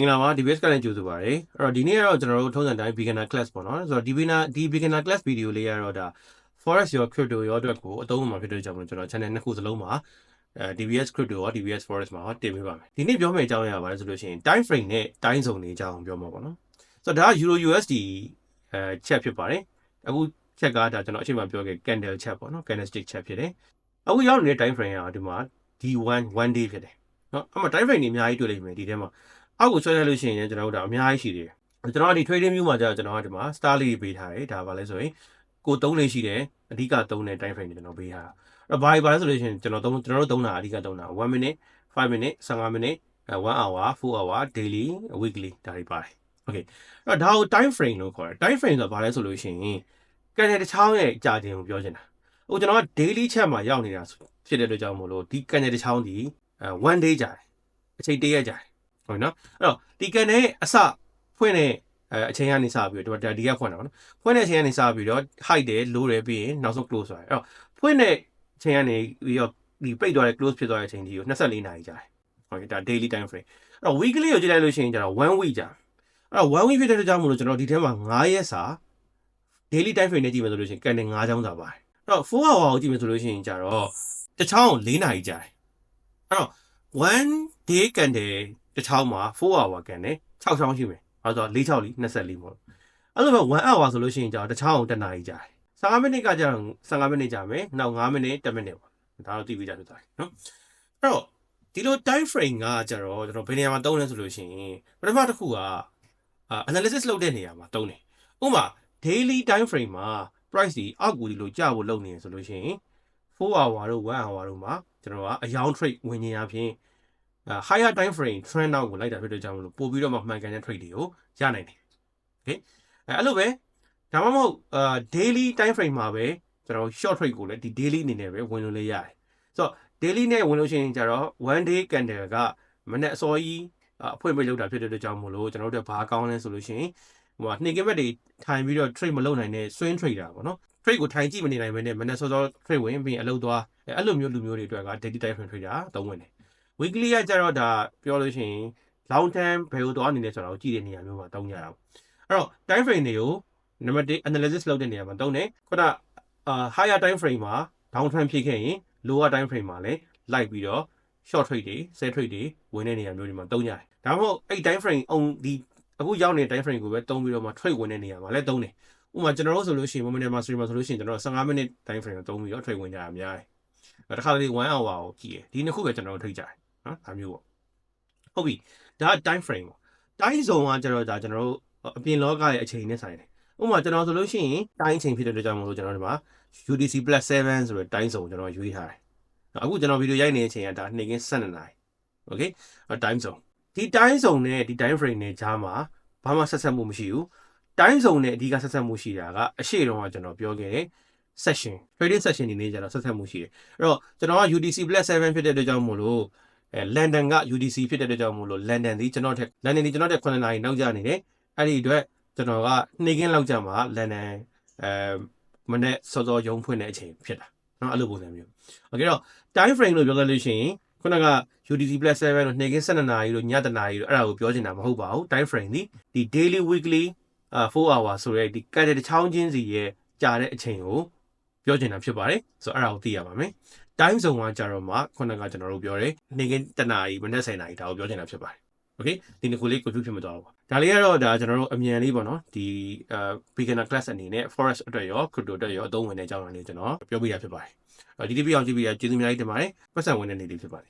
င်္ဂလာပါ DBS ကလည်းကြိုဆိုပါရစေအဲ့တော့ဒီနေ့ကတော့ကျွန်တော်တို့ထုံးစံတိုင်း beginner class ပေါ့နော်ဆိုတော့ဒီ beginner ဒီ beginner class video လေးကတော့ဒါ forex ရော crypto ရောအတွက်ကိုအသုံးဝင်မှာဖြစ်တဲ့ကြောင့်မို့ကျွန်တော် channel နှစ်ခုစလုံးမှာအဲ DBS crypto ရော DBS forex မှာတင်ပေးပါမယ်ဒီနေ့ပြောမယ့်အကြောင်းအရာပါလဲဆိုလို့ရှိရင် time frame နဲ့ time zone တွေအကြောင်းပြောမှာပေါ့နော်ဆိုတော့ဒါက Euro USD အဲ chat ဖြစ်ပါတယ်အခု chat ကဒါကျွန်တော်အချိန်မှပြောခဲ့ candle chat ပေါ့နော် candlestick chat ဖြစ်တယ်အခုရောက်နေတဲ့ time frame ကဒီမှာ D1 1 day ဖြစ်တယ်နော်အဲ့မှာ time frame တွေအများကြီးတွေ့လိမ့်မယ်ဒီထဲမှာ အောက်ကိုဆွဲလိုက်လို့ရှိရင်ကျွန်တော်တို့ဒါအများကြီးရှိတယ်ကျွန်တော်ကဒီ trading view မှာကြာကျွန်တော်ကဒီမှာ star လေးပေးထားတယ်ဒါပါလဲဆိုရင်ကို3လေးရှိတယ်အဓိက3တဲ့ time frame တွေကျွန်တော်ပေးထားတာအဲ့ဘာဘာလဲဆိုလို့ရှိရင်ကျွန်တော်3ကျွန်တော်တို့3တာအဓိက3တာ1 minute 5 minute 15 minute 1 hour 4 hour daily weekly ဒါတွေပါတယ် okay အဲ့တော့ဒါကို time frame လို့ခေါ်တယ် time frame ဆိုတာဘာလဲဆိုလို့ရှိရင်ကံတဲ့တစ်ချောင်းရဲ့ကြာချိန်ကိုပြောချင်တာဟိုကျွန်တော်က daily chat မှာရောက်နေတာဖြစ်တဲ့အတွက်ကြောင့်မို့လို့ဒီကံတဲ့တစ်ချောင်းဒီအဲ1 day ကြာတယ်အချိန်တရက်ကြာတယ် ဟုတ်နော်အဲ့တော့ဒီကန်နဲ့အစဖွင့်တဲ့အဲအချိန်ကနေစပြီးတော့ဒီကဖွင့်တာပေါ့နော်ဖွင့်တဲ့အချိန်ကနေစပြီးတော့ height တယ် low တယ်ပြီးရင်နောက်ဆုံး close သွားတယ်အဲ့တော့ဖွင့်တဲ့အချိန်ကနေပြီးတော့ဒီပိတ်သွားတဲ့ close ဖြစ်သွားတဲ့အချိန်ကြီးကို24နာရီကြာတယ်ဟုတ်ကဲ့ဒါ daily time frame အဲ့တော့ weekly ကိုကြည့်လိုက်လို့ရှိရင်ကျတော့1 week ကြာအဲ့တော့1 week ဖြစ်တဲ့ကြောင့်မလို့ကျွန်တော်ဒီထဲမှာ9ရက်စာ daily time frame နဲ့ကြည့်မယ်ဆိုလို့ရှိရင်ကန်နဲ့9ချောင်းစာပါတယ်အဲ့တော့4 hour ကိုကြည့်မယ်ဆိုလို့ရှိရင်ကျတော့တစ်ချောင်း4နာရီကြာတယ်အဲ့တော့1 day ကန်တယ် တစ်ချောင်းမှာ4 hour ကန်တယ်6ချောင်းရှိမယ်။အဲဆို4 6 24ပေါ့။အဲ့လိုပဲ1 hour ဆိုလို့ရှိရင်ကြာတစ်ချောင်းကို1နာရီကြာတယ်။15မိနစ်ကကြာ15မိနစ်ကြာမယ်။နောက်5မိနစ်10မိနစ်ပေါ့။ဒါတော့သိပြီးကြဖြစ်သွားပြီနော်။အဲ့တော့ဒီလို time frame ကကြာတော့ကျွန်တော်ဘယ်နေရာမှာသုံးလဲဆိုလို့ရှိရင်ပထမတစ်ခုက analysis လုပ်တဲ့နေရာမှာသုံးတယ်။ဥပမာ daily time frame မှာ price ဒီအောက်ကိုဒီလိုကျဖို့လုပ်နေရဆိုလို့ရှိရင်4 hour တို့1 hour တို့မှာကျွန်တော်ကအယောင် trade ဝင်နေရဖြင့် higher time frame trend နောက်ကိုလိုက်တာဖြစ်တဲ့ကြောင့်မလို့ပို့ပြီးတော့မှမှန်ကန်တဲ့ trade တွေကိုရနိုင်တယ်။ Okay အဲအဲ့လိုပဲဒါမှမဟုတ်အာ daily time frame မှာပဲကျွန်တော် short trade ကိုလည်းဒီ daily အနေနဲ့ပဲဝင်လို့လေးရတယ်။ဆိုတော့ daily နဲ့ဝင်လို့ရှိရင်ကျတော့ one day candle ကမနေ့အစောကြီးအဖွင့်ပိတ်လုပ်တာဖြစ်တဲ့အတွက်ကြောင့်မလို့ကျွန်တော်တို့ဘာကောင်းလဲဆိုလို့ရှိရင်ဟိုမှာနှိမ့်ကဘက်တွေထိုင်ပြီးတော့ trade မလုပ်နိုင်တဲ့ swing trader ပေါ့နော် trade ကိုထိုင်ကြည့်မနေနိုင်ဘဲနဲ့မနေ့စောစော trade ဝင်ပြီးအလုပ်သွားအဲ့လိုမျိုးလူမျိုးတွေအတွက်က daily time frame trader သုံးဝင်တယ် weekly ကကြတော့ဒါပြောလို့ရှိရင် long term ဘယ်လိုသွားနေလဲဆိုတာကိုကြည့်တဲ့နေရာမျိုးမှာတောင်းကြတာအဲ့တော့ time frame တွေကို number 1 analysis လုပ်တဲ့နေရာမှာတုံးတယ်ခုနအာ higher time frame မှာ down trend ဖြစ်ခဲ့ရင် lower time frame မှာလည်းလိုက်ပြီးတော့ short trade တွေ sell trade တွေဝင်တဲ့နေရာမျိုးတွေမှာတုံးကြတယ်ဒါမှမဟုတ်အဲ့ time frame အောင်ဒီအခုရောက်နေတဲ့ time frame ကိုပဲတုံးပြီးတော့မှ trade ဝင်တဲ့နေရာမှာလည်းတုံးတယ်ဥပမာကျွန်တော်တို့ဆိုလို့ရှိရင် moment mastery မှာဆိုလို့ရှိရင်ကျွန်တော်15 minute time frame ကိုတုံးပြီးတော့ trade ဝင်ကြတာအများကြီးတခါတလေ1 hour ကိုကြည့်တယ်ဒီနှစ်ခုပဲကျွန်တော်တို့ထိကြတယ် နော်ဒါမျိုးပေါ့ဟုတ်ပြီဒါ time frame ပေါ့ time zone ကကျတော့ဒါကျွန်တော်တို့အပြင်လောကရဲ့အချိန်နဲ့ဆိုင်တယ်ဥပမာကျွန်တော်ဆိုလို့ရှိရင် time ချိန်ဖြစ်တဲ့အတွက်ကြောင့်မလို့ကျွန်တော်ဒီမှာ UTC +7 ဆိုတဲ့ time zone ကျွန်တော်ရွေးထားတယ်အခုကျွန်တော်ဗီဒီယိုရိုက်နေတဲ့အချိန်ကဒါနေ့ကင်း12နာရီ okay time zone ဒီ time zone နဲ့ဒီ time frame နဲ့ကြားမှာဘာမှဆက်ဆက်မှုမရှိဘူး time zone နဲ့အဓိကဆက်ဆက်မှုရှိတာကအရှိတုန်းကကျွန်တော်ပြောခဲ့တဲ့ session trading session ဒီနေ့ကျတော့ဆက်ဆက်မှုရှိတယ်အဲ့တော့ကျွန်တော်က UTC +7 ဖြစ်တဲ့အတွက်ကြောင့်မို့လို့ အဲလန်ဒန်က UDC ဖြစ်တဲ့အတွက်ကြောင့်မို့လို့လန်ဒန်ဒီကျွန်တော်ထက်လန်ဒန်ဒီကျွန်တော်ထက်9နာရီနောက်ကျနေတယ်အဲ့ဒီအတွက်ကျွန်တော်ကနေ့ကင်းလောက်ကျမှလန်ဒန်အဲမနေ့စောစောရုံဖွင့်တဲ့အချိန်ဖြစ်တာเนาะအဲ့လိုပုံစံမျိုးโอเคတော့ time frame လို့ပြောလိုက်လို့ရှိရင်ခုနက UDC +7 လို့နေ့ကင်း12နာရီလို့ညတနာရီလို့အဲ့ဒါကိုပြောချင်တာမဟုတ်ပါဘူး time frame ဒီဒီ daily weekly အာ4 hour ဆိုရဲဒီကတ်တဲ့ချောင်းချင်းစီရဲ့ကြာတဲ့အချိန်ကို ပြောချင်တာဖြစ်ပါတယ်ဆိုတော့အဲ့ဒါကိုသိရပါမယ် time zone ကကြတော့မှခုနကကျွန်တော်တို့ပြောတယ်နေ့ကတနာရီမနေ့10နာရီဒါကိုပြောချင်တာဖြစ်ပါတယ် okay ဒီနှစ်ခုလေး confuse ဖြစ်မသွားဘူးဒါလေးကတော့ဒါကျွန်တော်တို့အမြန်လေးပေါ့နော်ဒီအဲ beginner class အနေနဲ့ forest အတွက်ရော crypto အတွက်ရောအသုံးဝင်တဲ့အကြောင်းအရာလေးကျွန်တော်ပြောပြရဖြစ်ပါတယ်ဒီဒီပြအောင်ကြည့်ပြီးကျေးဇူးများကြီးတင်ပါတယ်ပတ်စံဝင်တဲ့နေ့လေးဖြစ်ပါတယ်